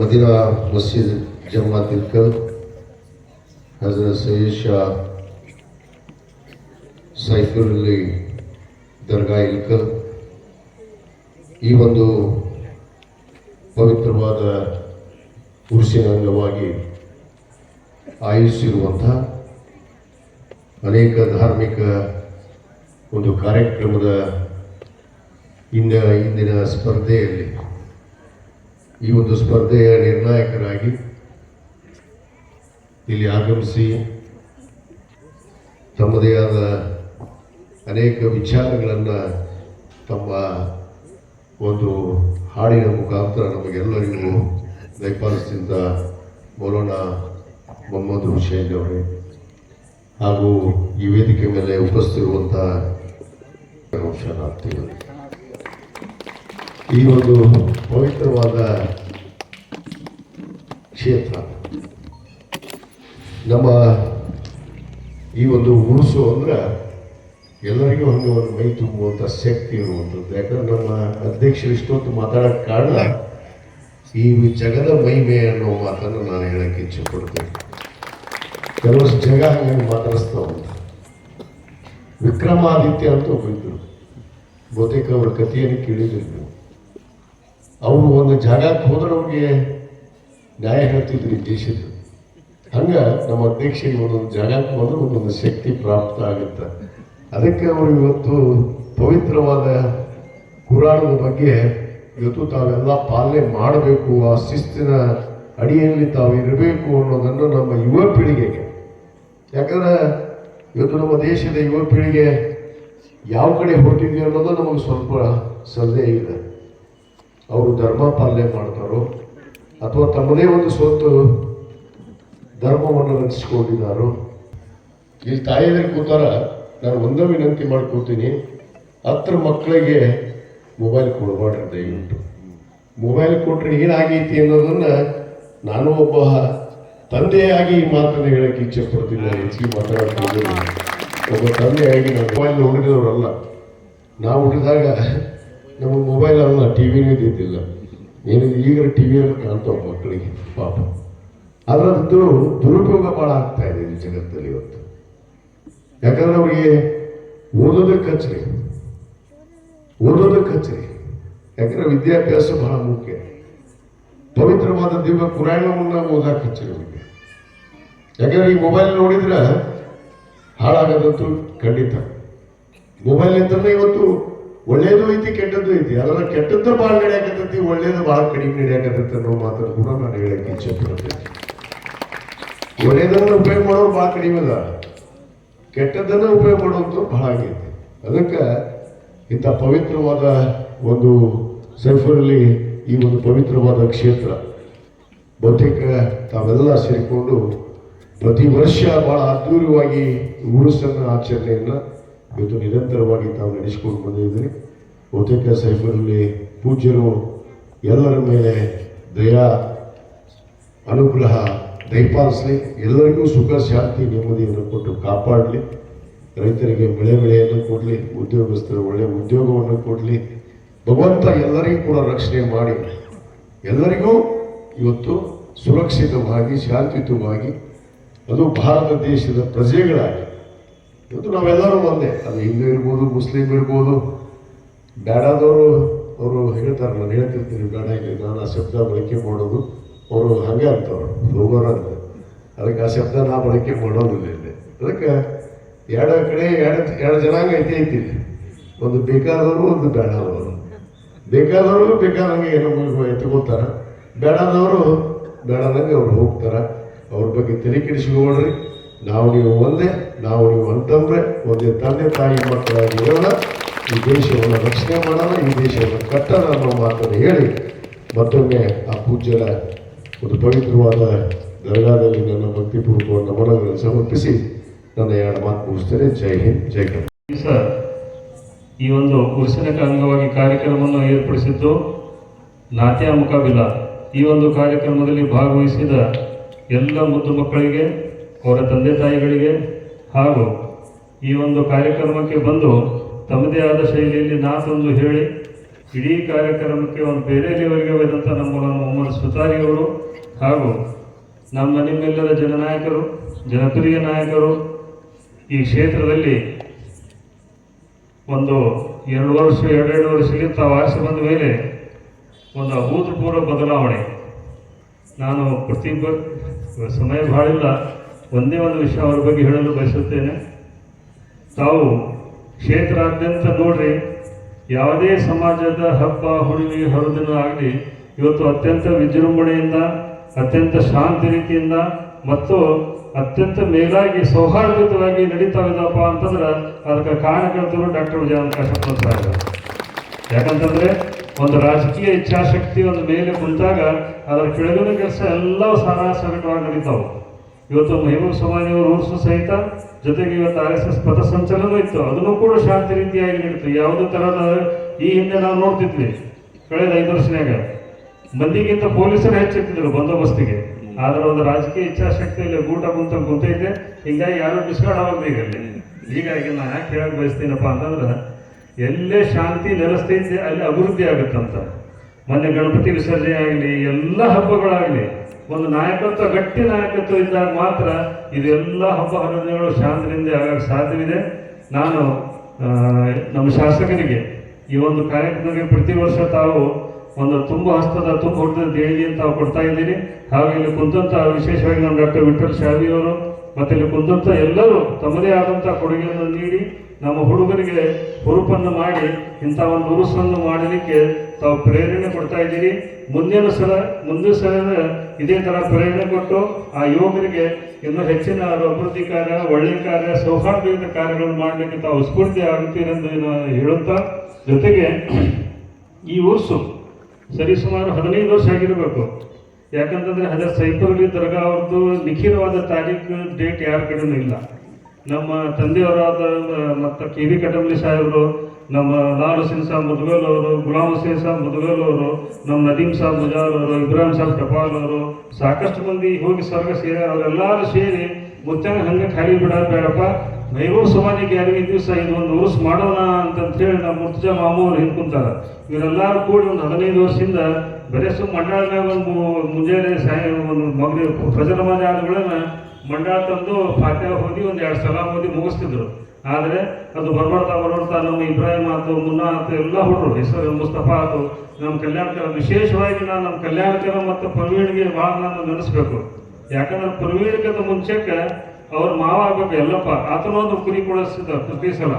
Medina ಮಸೀದ್ Jamaat Irkal Hazrat Syed Shah ದರ್ಗಾ ಈ ಒಂದು ಪವಿತ್ರವಾದ ಉರುಸಿನ ಅಂಗವಾಗಿ ಆಯೋಜಿಸಿರುವಂಥ ಅನೇಕ ಧಾರ್ಮಿಕ ಒಂದು ಕಾರ್ಯಕ್ರಮದ ಇಂದ ಇಂದಿನ ಸ್ಪರ್ಧೆಯಲ್ಲಿ ಈ ಒಂದು ಸ್ಪರ್ಧೆಯ ನಿರ್ಣಾಯಕರಾಗಿ ಇಲ್ಲಿ ಆಗಮಿಸಿ ತಮ್ಮದೇ ಆದ ಅನೇಕ ವಿಚಾರಗಳನ್ನು ತಮ್ಮ ಒಂದು ಹಾಡಿನ ಮುಖಾಂತರ ನಮಗೆಲ್ಲರಿಗೂ ದಯಪಾಲಿಸಿದ ಮೌಲಾನ ಮೊಹಮ್ಮದ್ ಹುಸೇನ್ ಅವರೇ ಹಾಗೂ ಈ ವೇದಿಕೆ ಮೇಲೆ ಉಪಸ್ಥಿತಿರುವಂತಹ ಶರಣಾರ್ಥಿಗಳು ಈ ಒಂದು ಪವಿತ್ರವಾದ ಕ್ಷೇತ್ರ. ನಮ್ಮ ಈ ಒಂದು ಉಳಿಸು ಅಂದ್ರೆ ಎಲ್ಲರಿಗೂ ಹಂಗೆ ಒಂದು ಮೈ ತುಂಬುವಂಥ ಶಕ್ತಿ ಇರುವಂಥದ್ದು. ಯಾಕಂದ್ರೆ ನಮ್ಮ ಅಧ್ಯಕ್ಷರು ಇಷ್ಟೊತ್ತು ಮಾತಾಡೋಕ್ಕೆ ಕಾರಣ ಈ ಜಗದ ಮಹಿಮೆ ಅನ್ನೋ ಮಾತನ್ನು ನಾನು ಹೇಳಕ್ಕೆ ಇಚ್ಛೆ ಕೊಡ್ತೀನಿ ಕೆಲವಷ್ಟು ಜಗ ಹಂಗೆ ಮಾತಾಡಿಸ್ತಾ ಉಂಟು. ವಿಕ್ರಮಾದಿತ್ಯ ಅಂತ ಒಬ್ಬರು ಬಹುತೇಕ ಅವರ ಕಥೆಯನ್ನು ಕೇಳಿದ್ರು ಅವರು ಒಂದು ಜಾಗಕ್ಕೆ ಹೋದ್ರೆ ಅವ್ರಿಗೆ ನ್ಯಾಯ ಹೇಳ್ತಿದ್ರು ಈ ದೇಶದ. ಹಂಗ ನಮ್ಮ ಅಧ್ಯಕ್ಷರಿಗೆ ಒಂದೊಂದು ಜಾಗಕ್ಕೆ ಹೋದ್ರೆ ಒಂದೊಂದು ಶಕ್ತಿ ಪ್ರಾಪ್ತ ಆಗುತ್ತೆ. ಅದಕ್ಕೆ ಅವರು ಇವತ್ತು ಪವಿತ್ರವಾದ ಕುರಾಣದ ಬಗ್ಗೆ ಇವತ್ತು ತಾವೆಲ್ಲ ಪಾಲನೆ ಮಾಡಬೇಕು, ಆ ಶಿಸ್ತಿನ ಅಡಿಯಲ್ಲಿ ತಾವು ಇರಬೇಕು ಅನ್ನೋದನ್ನು ನಮ್ಮ ಯುವ ಪೀಳಿಗೆಗೆ. ಯಾಕಂದ್ರೆ ಇವತ್ತು ನಮ್ಮ ದೇಶದ ಯುವ ಪೀಳಿಗೆ ಯಾವ ಕಡೆ ಹೊರಟಿದೆಯೋ ಅನ್ನೋದು ನಮಗೆ ಸ್ವಲ್ಪ ಸಂದೇಹ ಇದೆ. ಅವರು ಧರ್ಮ ಪಾಲನೆ ಮಾಡ್ತಾರೋ ಅಥವಾ ತಮ್ಮದೇ ಒಂದು ಸ್ವಂತ ಧರ್ಮವನ್ನು ರಚಿಸಿಕೊಂಡಿದ್ದಾರೋ? ಇಲ್ಲಿ ತಾಯಿಯಲ್ಲಿ ಕೂತಾರ, ನಾನು ಒಂದೇ ವಿನಂತಿ ಮಾಡ್ಕೊತೀನಿ ಹತ್ರ ಮಕ್ಕಳಿಗೆ ಮೊಬೈಲ್ ಕೊಡಬಾರ್ದು ದಯವಿಟ್ಟು ಮೊಬೈಲ್ ಕೊಟ್ಟರೆ ಏನಾಗೈತಿ ಅನ್ನೋದನ್ನ ನಾನು ಒಬ್ಬ ತಂದೆಯಾಗಿ ಈ ಮಾತನ್ನು ಹೇಳಕ್ಕೆ ಇಚ್ಛೆ ಪಡ್ತಿಲ್ಲ ಹೆಚ್ಚಿಗೆ ಮಾತಾಡ್ತಿದ್ದೀನಿ ಒಬ್ಬ ತಂದೆಯಾಗಿ ನಾವು ಮೊಬೈಲ್ ನೋಡಿದವರಲ್ಲ. ನಾವು ಹುಟ್ಟಿದಾಗ ನಮಗೆ ಮೊಬೈಲ್ ಅಲ್ಲ ಟಿ ವಿನೂ ಇದ್ದಿದ್ದಿಲ್ಲ. ಏನು ಈಗ ಟಿ ವಿಯಲ್ಲಿ ಕಾಣ್ತಾವ ಮಕ್ಕಳಿಗೆ, ಪಾಪ. ಅದರದ್ದು ದುರುಪಯೋಗ ಭಾಳ ಆಗ್ತಾ ಇದೆ ಈ ಜಗತ್ತಲ್ಲಿ ಇವತ್ತು. ಯಾಕಂದ್ರೆ ಅವರಿಗೆ ಓದೋದಕ್ಕೆ ಹಚ್ಚ್ರಿ ಓದೋದಕ್ಕೆ ಕಚ್ರಿ. ಯಾಕಂದ್ರೆ ವಿದ್ಯಾಭ್ಯಾಸ ಬಹಳ ಮುಖ್ಯ. ಪವಿತ್ರವಾದ ದಿವ್ಯ ಪುರಾಣವನ್ನ ಓದಕ್ಕೆ ಹಚ್ಚರಿ ಅವರಿಗೆ. ಯಾಕಂದ್ರೆ ಈ ಮೊಬೈಲ್ ನೋಡಿದ್ರೆ ಹಾಳಾಗದಂತೂ ಖಂಡಿತ. ಮೊಬೈಲ್ ಅಂತಂದ್ರೆ ಇವತ್ತು ಒಳ್ಳೇದು ಐತಿ, ಕೆಟ್ಟದ್ದು ಐತಿ. ಅದರ ಕೆಟ್ಟದ್ದು ಭಾಳ ನಡೆಯಾಕತ್ತೈತಿ, ಒಳ್ಳೇದು ಭಾಳ ಕಡಿಮೆ ನಡೆಯಾಕತ್ತೈತಿ ಅನ್ನೋ ಮಾತನ್ನು ಕೂಡ ನಾನು ಹೇಳಕ್ಕೆ ಇಚ್ಛೆ ಪಡ್ತೇನೆ. ಒಳ್ಳೇದನ್ನ ಉಪಯೋಗ ಮಾಡೋರು ಭಾಳ ಕಡಿಮೆ ಅದ. ಕೆಟ್ಟದ್ದನ್ನು ಉಪಯೋಗ ಮಾಡುವಂಥವ್ರು ಬಹಳ ಆಗೈತಿ. ಅದಕ್ಕೆ ಇಂಥ ಪವಿತ್ರವಾದ ಒಂದು ಸೈಫರಲ್ಲಿ ಈ ಒಂದು ಪವಿತ್ರವಾದ ಕ್ಷೇತ್ರ, ಬಹುತೇಕ ತಾವೆಲ್ಲ ಸೇರಿಕೊಂಡು ಪ್ರತಿ ವರ್ಷ ಬಹಳ ಅದ್ಭುತವಾಗಿ ಉರುಸನ್ನ ಆಚರಣೆಯನ್ನು ಇವತ್ತು ನಿರಂತರವಾಗಿ ತಾವು ನಡೆಸಿಕೊಂಡು ಬಂದಿದ್ದೀನಿ ಬಹುತೇಕ ಸೈಫರಲ್ಲಿ ಪೂಜ್ಯರು ಎಲ್ಲರ ಮೇಲೆ ದಯಾ, ಅನುಗ್ರಹ, ದಯಪಾಲಿಸಲಿ. ಎಲ್ಲರಿಗೂ ಸುಖ, ಶಾಂತಿ, ನೆಮ್ಮದಿಯನ್ನು ಕೊಟ್ಟು ಕಾಪಾಡಲಿ. ರೈತರಿಗೆ ಬೆಳೆ ಬೆಳೆಯನ್ನು ಕೊಡಲಿ, ಉದ್ಯೋಗಸ್ಥರು ಒಳ್ಳೆಯ ಉದ್ಯೋಗವನ್ನು ಕೊಡಲಿ. ಭಗವಂತ ಎಲ್ಲರಿಗೂ ಕೂಡ ರಕ್ಷಣೆ ಮಾಡಿ. ಎಲ್ಲರಿಗೂ ಇವತ್ತು ಸುರಕ್ಷಿತವಾಗಿ, ಶಾಂತಿಯುತವಾಗಿ, ಅದು ಭಾರತ ದೇಶದ ಪ್ರಜೆಗಳಾಗಿ ಇವತ್ತು ನಾವೆಲ್ಲರೂ ಒಂದೇ. ಅದು ಹಿಂದೂ ಇರ್ಬೋದು, ಮುಸ್ಲಿಂ ಇರ್ಬೋದು. ಬೇಡಾದವರು ಅವರು ಹೇಳ್ತಾರೆ, ನಾನು ಹೇಳ್ತಿರ್ತೀನಿ, ಬೇಡ ಇಲ್ಲ, ನಾನು ಆ ಶಬ್ದ ಬಳಕೆ ಮಾಡೋದು. ಅವರು ಹಾಗೆ ಅಂತವ್ರು ಹೋಗೋರು ಅಂತ. ಅದಕ್ಕೆ ಆ ಶಬ್ದ ನಾ ಬಳಕೆ ಮಾಡೋದಿಲ್ಲ ಇಲ್ಲಿ. ಅದಕ್ಕೆ ಎರಡು ಕಡೆ ಎರಡು ಎರಡು ಜನಾಂಗ ಐತಿ ಐತಿ. ಒಂದು ಬೇಕಾದವರು, ಒಂದು ಬೇಡಾದವರು ಬೇಕಾದವರು, ಬೇಕಾದಂಗೆ ಏನೋ ಎತ್ಕೋತಾರ ಬೇಡಾದವರು ಬೇಡದಂಗೆ ಅವ್ರು ಹೋಗ್ತಾರೆ. ಅವ್ರ ಬಗ್ಗೆ ತಲೆ ಕೆಡಿಸ್ಕೊಳ್ರಿ ನಾವು ನೀವು ಒಂದೇ. ನಾವು ನೀವು ಅಂತಂದ್ರೆ ಒಂದು ತಂದೆ ತಾಯಿ ಮಕ್ಕಳಾಗಿ ಇರೋಣ, ಈ ದೇಶವನ್ನು ರಕ್ಷಣೆ ಮಾಡೋಣ, ಈ ದೇಶವನ್ನು ಕಟ್ಟೋಣ ಅನ್ನೋ ಮಾತನ್ನು ಹೇಳಿ ಮತ್ತೊಮ್ಮೆ ಆ ಪೂಜ್ಯರ ಒಂದು ಪವಿತ್ರವಾದ ದರ್ಗಾದಲ್ಲಿ ನನ್ನ ಭಕ್ತಿಪೂರ್ವಕ ನಮನಗಳನ್ನು ಸಮರ್ಪಿಸಿ ನನ್ನ ಎರಡು ಮಾತು ಮುಗಿಸ್ತೇನೆ. ಜೈ ಹಿಂದ್, ಜೈ ಕರ್ನಾಟಕ. ಸರ್ ಈ ಒಂದು ಉರ್ಸನಕ ಅಂಗವಾಗಿ ಕಾರ್ಯಕ್ರಮವನ್ನು ಏರ್ಪಡಿಸಿದ್ದು ನಾಟ್ಯ ಮುಖಾಬಿಲ ಈ ಒಂದು ಕಾರ್ಯಕ್ರಮದಲ್ಲಿ ಭಾಗವಹಿಸಿದ ಎಲ್ಲ ಮುದ್ದು ಮಕ್ಕಳಿಗೆ, ಅವರ ತಂದೆ ತಾಯಿಗಳಿಗೆ ಹಾಗೂ ಈ ಒಂದು ಕಾರ್ಯಕ್ರಮಕ್ಕೆ ಬಂದು ತಮ್ಮದೇ ಆದ ಶೈಲಿಯಲ್ಲಿ ನಾತೊಂದು ಹೇಳಿ, ಇಡೀ ಕಾರ್ಯಕ್ರಮಕ್ಕೆ ಒಂದು ಬೇರೆ ಲೆವೆಲ್ಗೆ ಹೋದಂಥ ನಮ್ಮ ಮೊಹಮ್ಮದ್ ಸುತಾರಿ ಅವರು ಹಾಗೂ ನಮ್ಮ ನಿಮ್ಮೆಲ್ಲರ ಜನನಾಯಕರು, ಜನಪ್ರಿಯ ನಾಯಕರು ಈ ಕ್ಷೇತ್ರದಲ್ಲಿ ಒಂದು ಎರಡು ವರ್ಷ, ಎರಡೆರಡು ವರ್ಷಕ್ಕೆ ತಾವು ಆಸೆ ಬಂದ ಮೇಲೆ ಒಂದು ಅಭೂತಪೂರ್ವ ಬದಲಾವಣೆ. ನಾನು ಪ್ರತಿ ಸಮಯ ಭಾಳ ಇಲ್ಲ. ಒಂದೇ ಒಂದು ವಿಷಯ ಅವ್ರ ಬಗ್ಗೆ ಹೇಳಲು ಬಯಸುತ್ತೇನೆ. ತಾವು ಕ್ಷೇತ್ರಾದ್ಯಂತ ನೋಡ್ರಿ, ಯಾವುದೇ ಸಮಾಜದ ಹಬ್ಬ, ಹುಣ್ಣಿಮೆ, ಹರಿದಿನ ಆಗಲಿ, ಇವತ್ತು ಅತ್ಯಂತ ವಿಜೃಂಭಣೆಯಿಂದ, ಅತ್ಯಂತ ಶಾಂತಿ ರೀತಿಯಿಂದ, ಮತ್ತು ಅತ್ಯಂತ ಮೇಲಾಗಿ ಸೌಹಾರ್ದಯುತವಾಗಿ ನಡೀತಾ ಇದ್ದಪ್ಪ ಅಂತಂದ್ರೆ ಅದಕ್ಕೆ ಕಾರಣಕರ್ತರು ಡಾಕ್ಟರ್ ವಿಜಯಾನಂದ ಕಾಶಪ್ಪ ಯಾಕಂತಂದರೆ ಒಂದು ರಾಜಕೀಯ ಇಚ್ಛಾಶಕ್ತಿ ಒಂದು ಮೇಲೆ ಕುಂತಾಗ ಅದರ ಕೆಳಗಿನ ಕೆಲಸ ಎಲ್ಲವೂ ಸಗಟವಾಗಿ ನಡೀತಾವೆ. ಇವತ್ತು ಮೈಮೂರು ಸಮಾಜಿಯವರು ರೂಲ್ಸು ಸಹಿತ ಜೊತೆಗೆ ಇವತ್ತು ಆರ್ ಎಸ್ ಎಸ್ ಪಥಸಂಚಲನ ಇತ್ತು. ಅದನ್ನು ಕೂಡ ಶಾಂತಿ ರೀತಿಯಾಗಿ ನಡೀತು ಯಾವುದೇ ತರಹದ ಈ ಹಿಂದೆ ನಾವು ನೋಡ್ತಿದ್ವಿ ಕಳೆದ ಐದು ವರ್ಷನ್ಯಾಗ. ಮಂದಿಗಿಂತ ಪೊಲೀಸರು ಹೆಚ್ಚಿರ್ತಿದ್ರು ಬಂದೋಬಸ್ತಿಗೆ. ಆದ್ರೆ ಒಂದು ರಾಜಕೀಯ ಇಚ್ಛಾಶಕ್ತಿಯಲ್ಲಿ ಗೂಟ ಗುಂತ ಗುಂತೈತೆ ಹಿಂಗಾಗಿ ಯಾರು ಡಿಸ್ಕಾರ್ಡ್ ಈಗ ಅಲ್ಲಿ ಹೀಗಾಗಿ ನಾನು ಯಾಕೆ ಹೇಳಕ್ ಬಯಸ್ತೀನಪ್ಪ ಅಂತಂದ್ರೆ, ಎಲ್ಲೇ ಶಾಂತಿ ನೆಲೆಸ್ತೈತೆ ಅಲ್ಲಿ ಅಭಿವೃದ್ಧಿ ಆಗುತ್ತಂತ. ಮೊನ್ನೆ ಗಣಪತಿ ವಿಸರ್ಜನೆ ಆಗಲಿ, ಎಲ್ಲ ಹಬ್ಬಗಳಾಗಲಿ ಒಂದು ನಾಯಕತ್ವ, ಗಟ್ಟಿ ನಾಯಕತ್ವ ಇದ್ದಾಗ ಮಾತ್ರ ಇದೆಲ್ಲ ಹಬ್ಬ ಹರಿದಿನಗಳು ಶಾಂತಿಯಿಂದ ಆಗಕ್ಕೆ ಸಾಧ್ಯವಿದೆ. ನಾನು ನಮ್ಮ ಶಾಸಕರಿಗೆ ಈ ಒಂದು ಕಾರ್ಯಕ್ರಮಕ್ಕೆ ಪ್ರತಿ ವರ್ಷ ತಾವು ಒಂದು ತುಂಬ ಹಸ್ತದ, ತುಂಬ ಹೊಡೆದ ದೇಣಿಗೆ ಅಂತ ಕೊಡ್ತಾ ಇದ್ದೀರಿ ಹಾಗೆ ಇಲ್ಲಿ ಕುಂತಂತ ವಿಶೇಷವಾಗಿ ನಮ್ಮ ಡಾಕ್ಟರ್ ವಿಠಲ್ ಶಾವಿ ಅವರು ಮತ್ತೆ ಇಲ್ಲಿ ಕುಂತಂತ ಎಲ್ಲರೂ ತಮ್ಮದೇ ಆದಂಥ ಕೊಡುಗೆಯನ್ನು ನೀಡಿ ನಮ್ಮ ಹುಡುಗರಿಗೆ ಹುರುಪನ್ನು ಮಾಡಿ, ಇಂಥ ಒಂದು ಉರುಸನ್ನು ಮಾಡಲಿಕ್ಕೆ ತಾವು ಪ್ರೇರಣೆ ಕೊಡ್ತಾ ಇದ್ದೀರಿ. ಮುಂದಿನ ಸಲ ಮುಂದಿನ ಸಲ ಇದೇ ಥರ ಪ್ರೇರಣೆ ಕೊಟ್ಟು ಆ ಯುವಕರಿಗೆ ಇನ್ನೂ ಹೆಚ್ಚಿನ ಅಭಿವೃದ್ಧಿ ಕಾರ್ಯ ಒಳ್ಳೆಯ ಕಾರ್ಯ, ಸೌಹಾರ್ದಯುತ ಕಾರ್ಯಗಳನ್ನು ಮಾಡಲಿಕ್ಕೆ ತಾವು ಸ್ಫೂರ್ತಿ ಆಗುತ್ತೀರೆಂದು ಹೇಳುತ್ತಾ, ಜೊತೆಗೆ ಈ ಉರ್ಸು ಸರಿಸುಮಾರು ಹದಿನೈದು ವರ್ಷ ಆಗಿರಬೇಕು. ಯಾಕಂತಂದ್ರೆ ಹಜರ್ ಸೈಫುಲ್ ದರ್ಗಾ ಅವ್ರದ್ದು ನಿಖಿರವಾದ ತಾರೀಕು ಡೇಟ್ ಯಾರ ಕಡೆಯೂ ಇಲ್ಲ. ನಮ್ಮ ತಂದೆಯವರಾದ ಮತ್ತು ಕೆ ವಿ ಕಟಂಬ್ಲಿ ಸಾಹೇಬರು, ನಮ್ಮ ಲಾಲ್ ಹುಸೇನ್ ಸಾಬ್ ಮುದ್ಗಲ್ ಅವರು, ಗುಲಾಮ್ ಹುಸೇನ್ ಸಾಬ್ ಮುದ್ಗಲ್ ಅವರು, ನಮ್ಮ ನದೀಮ್ ಸಾಬ್ ಮುಜಾಲ್ ಅವರು, ಇಬ್ರಾಹಿಂ ಸಾಬ್ ಟಪಾಲ್ ಅವರು, ಸಾಕಷ್ಟು ಮಂದಿ ಹೋಗಿ ಸ್ವರ್ಗ ಸೇರಿ ಅವರೆಲ್ಲರೂ ಸೇರಿ ಮುಚ್ಚನ ಹಂಗೆ ಖಾಲಿ ಬಿಡೋದು ಬೇಡಪ್ಪ ಮೈಗೂರು ಸಮಾಜಕ್ಕೆ ಯಾರಿಗೆ ದಿವಸ ಇದು ಒಂದು ಉರುಸ್ ಮಾಡೋಣ ಅಂತಂತ ಹೇಳಿ ನಮ್ಮ ಮುರ್ತಜಾ ಮಾಮೂ ಅವ್ರು ಹಿಂದ್ಕುಂತಾರ ಇವರೆಲ್ಲರೂ ಕೂಡಿ ಒಂದು ಹದಿನೈದು ವರ್ಷದಿಂದ ಬೆರೆಸು ಮಂಡಳದಾಗ ಒಂದು ಮುಂಜಾನೆ ಸಾಯ, ಒಂದು ಫಜರ್ ನಮಾಜ್ ಆದಗಳನ್ನ ಮಂಡಳ ತಂದು ಫಾತ್ಯ ಓದಿ ಒಂದು ಎರಡು ಸಲ ಓದಿ ಮುಗಿಸ್ತಿದ್ರು. ಆದರೆ ಅದು ಬರ್ಬರ್ತಾ ಬರ್ಬರ್ತಾ ನಮ್ಮ ಇಬ್ರಾಹಿಂ ಆತು, ಮುನ್ನಾ ಆತು, ಎಲ್ಲ ಹುಡುಗರು ಹೆಸರು ಮುಸ್ತಫಾ ಆತು. ನಮ್ಮ ಕಲ್ಯಾಣಕರ, ವಿಶೇಷವಾಗಿ ನಾನು ನಮ್ಮ ಕಲ್ಯಾಣಕರ ಮತ್ತು ಪ್ರವೀಣ್ಗೆ ಭಾಳ ನಾನು ನೆನೆಸ್ಬೇಕು. ಯಾಕಂದ್ರೆ ಪ್ರವೀಣ್ಗಿಂತ ಮುಂಚೆಕ್ಕೆ ಅವ್ರ ಮಾವ ಆಗ್ಬೇಕು, ಎಲ್ಲಪ್ಪ. ಆತನೊಂದು ಕುರಿ ಕೊಡಿಸ್ತಿದ್ದ ಪ್ರತಿ ಸಲ.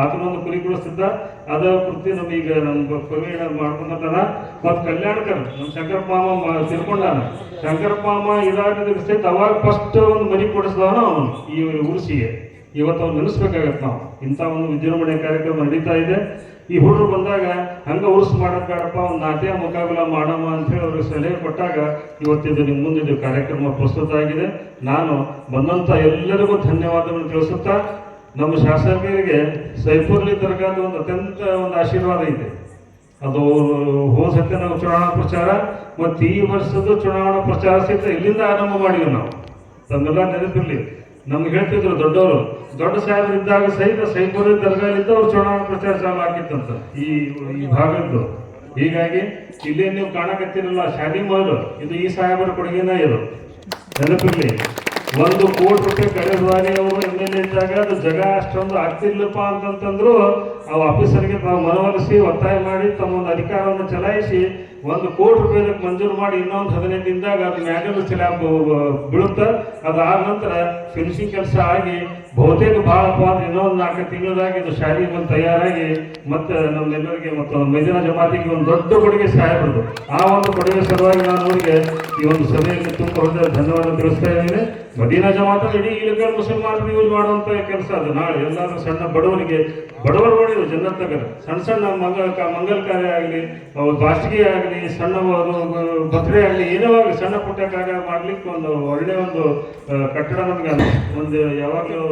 ಆತನೊಂದು ಕುರಿ ಕೊಡಿಸ್ತಿದ್ದ ಅದ ಕೃತಿ ನಮೀಗ ನಮ್ಮ ಪ್ರವೀಣ ಮಾಡ್ಕೊಂಡ ಮತ್ತು ಕಲ್ಯಾಣಕರ್ ನಮ್ಮ ಶಂಕರಪ್ಪ ಮಾಮ ತಿಳ್ಕೊಂಡಾನ. ಶಂಕರಪ್ಪ ಮಾಮ ಇದಾಗಿದ್ದ ಅವಾಗ ಫಸ್ಟ್ ಒಂದು ಮರಿ ಕೊಡಿಸ್ದವನ ಅವನು, ಈ ಉರ್ಸಿಗೆ ಇವತ್ತು ಅವ್ನು ನೆನೆಸ್ಬೇಕಾಗತ್ತೆ ನಾವು. ಇಂಥ ಒಂದು ವಿಜೃಂಭಣೆ ಕಾರ್ಯಕ್ರಮ ನಡೀತಾ ಇದೆ. ಈ ಹುಡುಗರು ಬಂದಾಗ, ಹಂಗ ಉರ್ಸ್ ಮಾಡೋದು ಬೇಡಪ್ಪ ಒಂದು ನಾಟ್ಯ ಮುಖಾಬಲ ಮಾಡಮ್ಮ ಅಂತ ಹೇಳಿ ಅವ್ರಿಗೆ ಸಲಹೆ ಕೊಟ್ಟಾಗ, ಇವತ್ತಿದು ನಿಮ್ಮ ಮುಂದೆ ಇದು ಕಾರ್ಯಕ್ರಮ ಪ್ರಸ್ತುತ ಆಗಿದೆ. ನಾನು ಬಂದಂಥ ಎಲ್ಲರಿಗೂ ಧನ್ಯವಾದವನ್ನು ತಿಳಿಸುತ್ತಾ ನಮ್ಮ ಶಾಸಕರಿಗೆ ಸೈಫುರ್ಲಿ ದರ್ಗಾದ ಒಂದು ಅತ್ಯಂತ ಒಂದು ಆಶೀರ್ವಾದ ಇದೆ. ಅದು ಹೋದ ನಾವು ಚುನಾವಣಾ ಪ್ರಚಾರ, ಮತ್ತು ಈ ವರ್ಷದ ಚುನಾವಣಾ ಪ್ರಚಾರ ಸಹಿತ ಇಲ್ಲಿಂದ ಆರಂಭ ಮಾಡಿವಿ ನಾವು. ತಮ್ಮೆಲ್ಲ ನೆನಪಿರ್ಲಿ. ನಮ್ಗೆ ಹೇಳ್ತಿದ್ರು ದೊಡ್ಡವರು, ದೊಡ್ಡ ಸಾಹೇಬರು ಇದ್ದಾಗ ಸಹಿತ ಸೈಫುರ್ಲಿ ದರ್ಗಾಲಿದ್ದ ಅವ್ರು ಚುನಾವಣಾ ಪ್ರಚಾರ ಚಾಲು ಆಗಿತ್ತಂತ ಈ ಈ ಭಾಗದ್ದು. ಹೀಗಾಗಿ ಇಲ್ಲೇ ನೀವು ಕಾಣಕತ್ತಿರಲ್ಲ, ಶಾದಿ ಮಹಲ್ ಇದು ಈ ಸಾಹೇಬರ ಕೊಡುಗೆನ ಇದು. ನೆನಪಿರ್ಲಿ. ಒಂದು ಕೋಟಿ ರೂಪಾಯಿ ಕಳೆದ ಬಾರಿ ಅವರು ಎಂ ಇದ್ದಾಗ ಅದು ಜಗ ಅಷ್ಟೊಂದು ಆಗ್ತಿಲ್ಲಪ್ಪ ಅಂತಂತಂದ್ರು ಆ ಆಫೀಸರ್ಗೆ ತಾವು ಮನವರಿಸಿ ಒತ್ತಾಯ ಮಾಡಿ ತಮ್ಮ ಒಂದು ಅಧಿಕಾರವನ್ನು ಚಲಾಯಿಸಿ ಒಂದು ಕೋಟಿ ರೂಪಾಯಿ ಮಂಜೂರು ಮಾಡಿ ಇನ್ನೊಂದು ಹದಿನೈದು ದಿನದಾಗ ಅದು ಮ್ಯಾಗಲ್ ಸ್ಲ್ಯಾಬ್ ಬೀಳುತ್ತೆ, ಅದಾದ ನಂತರ ಫಿನಿಶಿಂಗ್ ಕೆಲಸ ಆಗಿ ಬಹುತೇಕ ಭಾಳಪ್ಪ ಅಂದ್ರೆ ಇನ್ನೊಂದು ನಾಲ್ಕು ತಿಂಗಳದಾಗ ಇದು ಶಾಲೆಗೆ ಬಂದು ತಯಾರಾಗಿ ಮತ್ತೆ ನಮ್ಮೆಲ್ಲರಿಗೆ ಮತ್ತು ಮೈದಿನ ಜಮಾತಿಗೆ ಒಂದು ದೊಡ್ಡ ಕೊಡುಗೆ ಸಾಹೇಬರು ಆ ಒಂದು ಕೊಡುಗೆ ಸಲುವಾಗಿ ನಾನು ಅವರಿಗೆ ಈ ಒಂದು ಸಭೆಯಲ್ಲಿ ತುಂಬ ಒಳ್ಳೆಯ ಧನ್ಯವಾದ ತಿಳಿಸ್ತಾ ಇದ್ದೇನೆ. ಮದೀನಾ ಜಮಾತ ಇಡೀ ಇಲಕಲ್ ಮುಸಲ್ಮಾನರು ಯೂಸ್ ಮಾಡುವಂತ ಕೆಲಸ ಅದು. ನಾಳೆ ಎಲ್ಲರೂ ಸಣ್ಣ ಬಡವರಿಗೆ, ಬಡವರು ನೋಡಿದ್ರು ಜನ್ನತ್ ನಗರ. ಸಣ್ಣ ಸಣ್ಣ ಮಂಗಲ ಮಂಗಲ ಕಾರ್ಯ ಆಗಲಿ ಬಾಸಿಗೆ ಆಗಲಿ ಸಣ್ಣ ಭದ್ರೆ ಆಗಲಿ, ಏನೋ ಆಗಲಿ, ಸಣ್ಣ ಪುಟ್ಟ ಕಾರ್ಯ ಮಾಡ್ಲಿಕ್ಕೆ ಒಂದು ಒಳ್ಳೆ ಒಂದು ಕಟ್ಟಡ ನಮಗೆ ಒಂದು ಯಾವಾಗಲೂ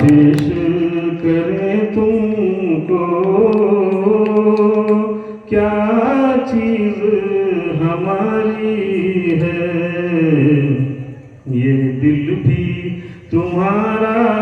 پیش کرے تم کو۔ کیا چیز ہماری ہے؟ یہ دل بھی تمہارا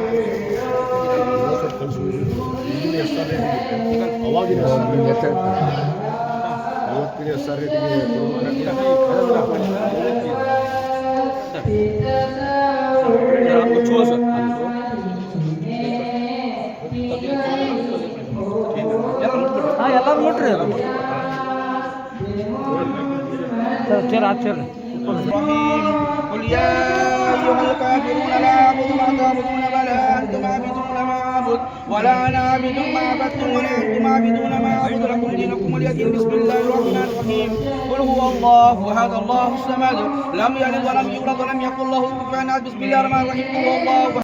ಎಲ್ಲ ನೋಡ್ರಿ ಎಲ್ಲ ಸರ್ ಚೇರ್ ಹಾಕ್ಸೇರಿ أيها الكافرون لا أعبد ما تعبدون ولا أنتم عابدون ما أعبد ولا أنا عابد ما عبدتم ولا أنتم عابدون ما أعبد لكم دينكم اليتيم بسم الله الرحمن الرحيم. قل هو الله وهذا الله الصمد لم يلد ولم يولد ولم يكن له كفوا بسم الله الرحمن الرحيم. قل هو الله